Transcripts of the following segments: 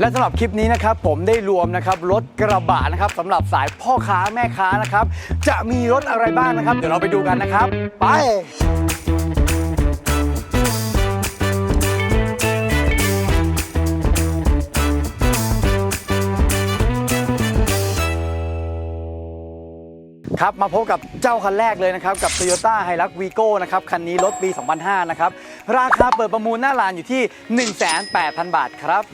และสำหรับคลิปนี้นะครับผมได้รวมนะครับรถกระบะนะครับสำหรับสายพ่อค้าแม่ค้านะครับจะมีรถอะไรบ้างนะครับ เดี๋ยวเราไปดูกันนะครับ ไป ครับมาพบกับเจ้าคันแรกเลยนะครับ กับ Toyota h i l u x Vigo นะครับ คันนี้รถปี 2005 นะครับ ราคาเปิดประมูลหน้าลานอยู่ที่ 1,800,000บาทครับ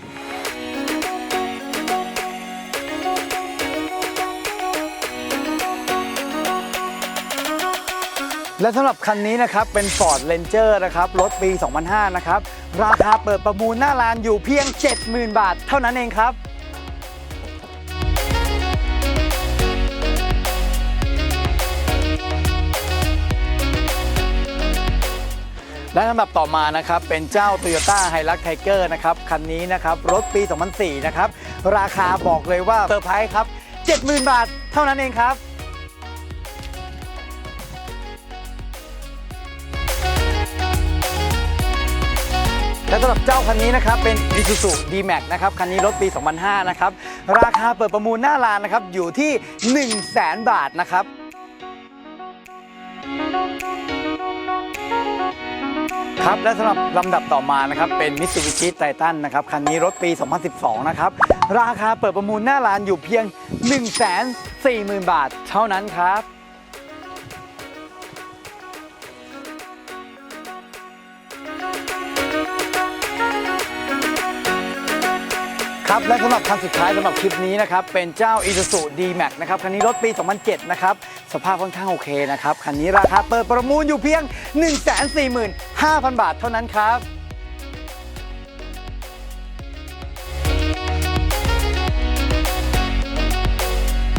และสำหรับคันนี้นะครับ เป็น Ford Ranger นะครับ รถปี 2005 นะครับ ราคาเปิดประมูลหน้าลานอยู่เพียง 70,000 บาทเท่านั้นเองครับและลำดับต่อมานะครับเป็นเจ้า Toyota Hilux Tiger นะครับคันนี้นะครับรถปี 2004 นะครับ ราคาบอกเลยว่าเซอร์ไพรส์ครับ 70,000 บาทเท่านั้นเองครับ และสำหรับเจ้าคันนี้นะครับเป็น Isuzu D-Max นะครับคันนี้รถปี 2005 นะครับ ราคาเปิดประมูลหน้าลานนะครับอยู่ที่ 1 0 0 0 0แบาทนะครับครับและสำหรับลำดับต่อมานะครับเป็น Mitsubishi Titan นะครับคันนี้รถปี 2012 นะครับราคาเปิดประมูลหน้าร้านอยู่เพียง 140,000 บาท เท่านั้นครับ ครับและสำหรับคันสุดท้ายสำหรับคลิปนี้นะครับ เป็นเจ้า Isuzu D-Max นะครับ คันนี้รถปี 2007 นะครับ สภาพค่อนข้างโอเคนะครับ คันนี้ราคาเปิดประมูลอยู่เพียง 145,000 บาทเท่านั้นครับ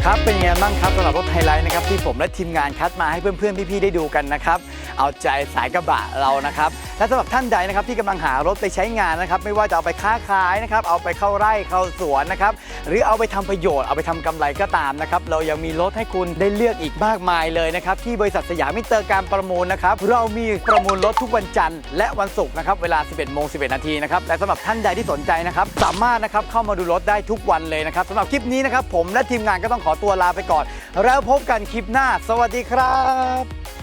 ครับเป็นยังไงบ้างครับสำหรับรถไฮไลท์นะครับที่ผมและทีมงานคัดมาให้เพื่อนๆ พี่ๆ ได้ดูกันนะครับ เอาใจสายกระบะเรานะครับ และสำหรับท่านใดนะครับที่กำลังหารถไปใช้งานนะครับไม่ว่าจะเอาไปค้าขายนะครับเอาไปเข้าไร่เข้าสวนนะครับหรือเอาไปทำประโยชน์เอาไปทำกำไรก็ตามนะครับเรายังมีรถให้คุณได้เลือกอีกมากมายเลยนะครับที่บริษัทสยามมิเตอร์การประมูลนะครับเรามีประมูลรถทุกวันจันทร์และวันศุกร์นะครับเวลา 11โมง11 นาทีนะครับและสำหรับท่านใดที่สนใจนะครับสามารถนะครับเข้ามาดูรถได้ทุกวันเลยนะครับสำหรับคลิปนี้นะครับผมและทีมงานก็ต้องขอตัวลาไปก่อน แล้วพบกันคลิปหน้า สวัสดีครับ